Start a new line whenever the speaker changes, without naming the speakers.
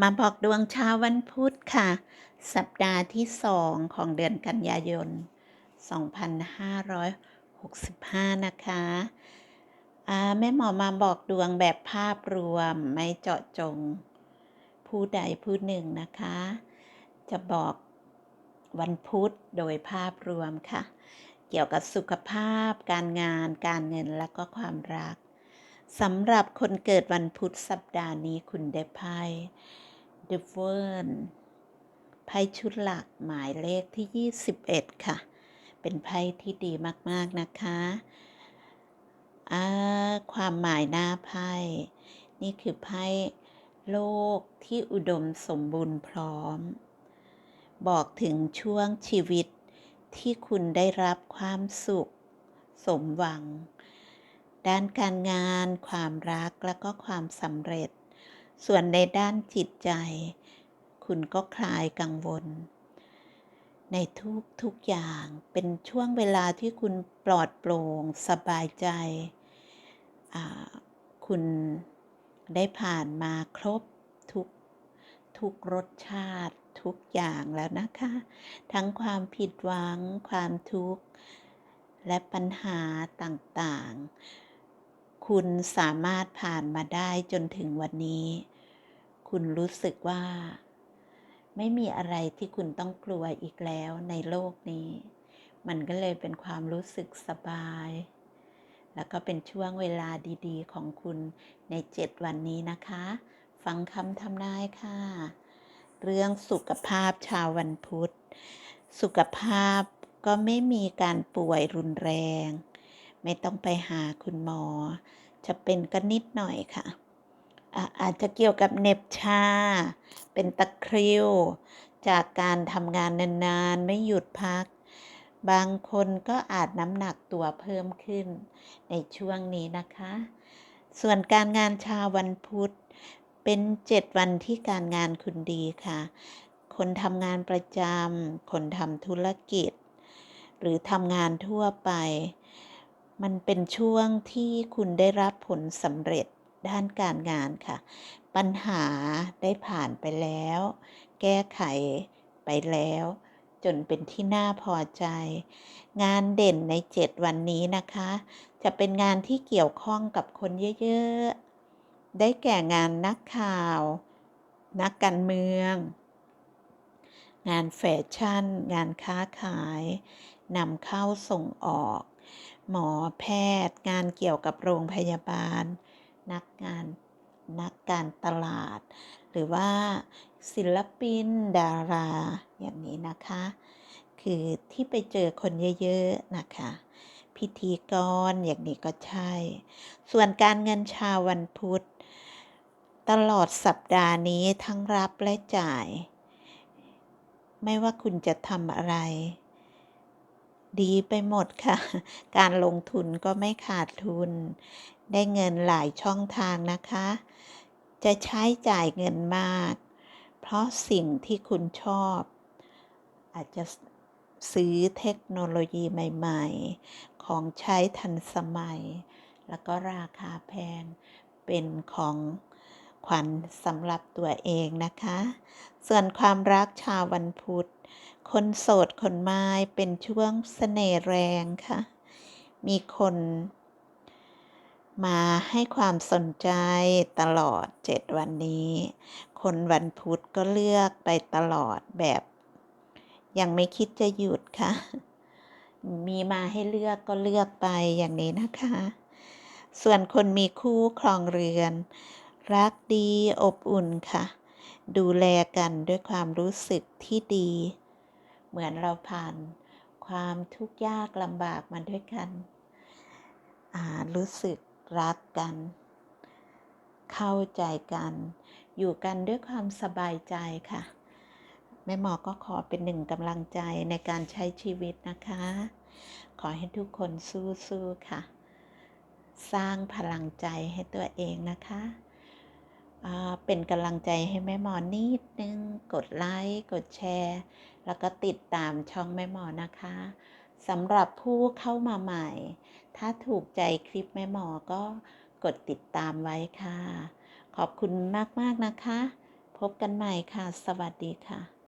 มาบอกดวงเช้าวันพุธค่ะ สัปดาห์ที่สองของเดือนกันยายน 2565 นะคะแม่หมอมาบอกดวงแบบภาพรวมไม่เจาะจง ผู้ใดผู้หนึ่งนะคะ จะบอกวันพุธโดยภาพรวมค่ะ เกี่ยวกับสุขภาพ การงาน การเงิน และก็ความรัก สำหรับคนเกิดวันพุธสัปดาห์นี้คุณได้ไพ่ The v e r n ไพ่ชุดหลักหมายเลขที่ 21 ค่ะ เป็นไพ่ที่ดีมาก ๆ นะคะความหมายหน้าไพ่ นี่คือไพ่โลกที่อุดมสมบูรณ์พร้อม บอกถึงช่วงชีวิตที่คุณได้รับความสุข สมหวัง ด้านการงาน ความรักและก็ความสำเร็จ ส่วนในด้านจิตใจ คุณก็คลายกังวล ในทุกทุกอย่างเป็นช่วงเวลาที่คุณปลอดโปร่งสบายใจ คุณได้ผ่านมาครบทุกทุกรสชาติทุกอย่างแล้วนะคะ ทั้งความผิดหวัง ความทุกข์ และปัญหาต่างๆ คุณสามารถผ่านมาได้จนถึงวันนี้ คุณรู้สึกว่า ไม่มีอะไรที่คุณต้องกลัวอีกแล้วในโลกนี้ มันก็เลยเป็นความรู้สึกสบาย แล้วก็เป็นช่วงเวลาดีๆ ของคุณในเจ็ดวันนี้นะคะ ฟังคำทำนายค่ะ เรื่องสุขภาพชาววันพุธ สุขภาพก็ไม่มีการป่วยรุนแรง ไม่ต้องไปหาคุณหมอ จะเป็นก็นิดหน่อยค่ะอาอาจจะเกี่ยวกับเน็บชา เป็นตะคริว จากการทำงานนานๆ ไม่หยุดพัก บางคนก็อาจน้ำหนักตัวเพิ่มขึ้น ในช่วงนี้นะคะ ส่วนการงานชาววันพุธ เป็นเจ็ดวันที่การงานคุณดีค่ะ คนทำงานประจำคนทำธุรกิจ หรือทำงานทั่วไป มันเป็นช่วงที่คุณได้รับผลสำเร็จด้านการงานค่ะ ปัญหาได้ผ่านไปแล้ว แก้ไขไปแล้ว จนเป็นที่น่าพอใจ งานเด่นในเจ็ดวันนี้นะคะ จะเป็นงานที่เกี่ยวข้องกับคนเยอะๆ ได้แก่งานนักข่าว นักการเมือง งานแฟชั่น งานค้าขายนำเข้าส่งออก หมอแพทย์ งานเกี่ยวกับโรงพยาบาล นักงานนักการตลาด หรือว่าศิลปินดาราอย่างนี้นะคะ คือที่ไปเจอคนเยอะๆนะคะ พิธีกรอย่างนี้ก็ใช่ ส่วนการเงินชาววันพุธ ตลอดสัปดาห์นี้ทั้งรับและจ่าย ไม่ว่าคุณจะทำอะไร ดีไปหมดค่ะ การลงทุนก็ไม่ขาดทุน ได้เงินหลายช่องทางนะคะ จะใช้จ่ายเงินมาก เพราะสิ่งที่คุณชอบ อาจจะซื้อเทคโนโลยีใหม่ ๆ ของใช้ทันสมัย แล้วก็ราคาแพง เป็นของขวัญสำหรับตัวเองนะคะ ส่วนความรักชาววันพุธ คนโสดคนไม้เป็นช่วงเสน่ห์แรงค่ะ มีคนมาให้ความสนใจตลอด 7 วันนี้ คนวันพุธก็เลือกไปตลอดแบบ ยังไม่คิดจะหยุดค่ะ มีมาให้เลือกก็เลือกไปอย่างนี้นะคะ ส่วนคนมีคู่ครองเรือน รักดีอบอุ่นค่ะ ดูแลกันด้วยความรู้สึกที่ดี เหมือนเราผ่านความทุกข์ยากลำบากมาด้วยกัน รู้สึกรักกัน เข้าใจกัน อยู่กันด้วยความสบายใจค่ะ แม่หมอก็ขอเป็นหนึ่งกำลังใจในการใช้ชีวิตนะคะ ขอให้ทุกคนสู้ๆค่ะ สร้างพลังใจให้ตัวเองนะคะ เป็นกำลังใจให้แม่หมอนิดนึง กดไลค์ กดแชร์ แล้วก็ติดตามช่องแม่หมอนะคะสำหรับผู้เข้ามาใหม่ ถ้าถูกใจคลิปแม่หมอก็กดติดตามไว้ค่ะ ขอบคุณมาก ๆ นะคะพพบกันใหม่ค่ะ สวัสดีค่ะ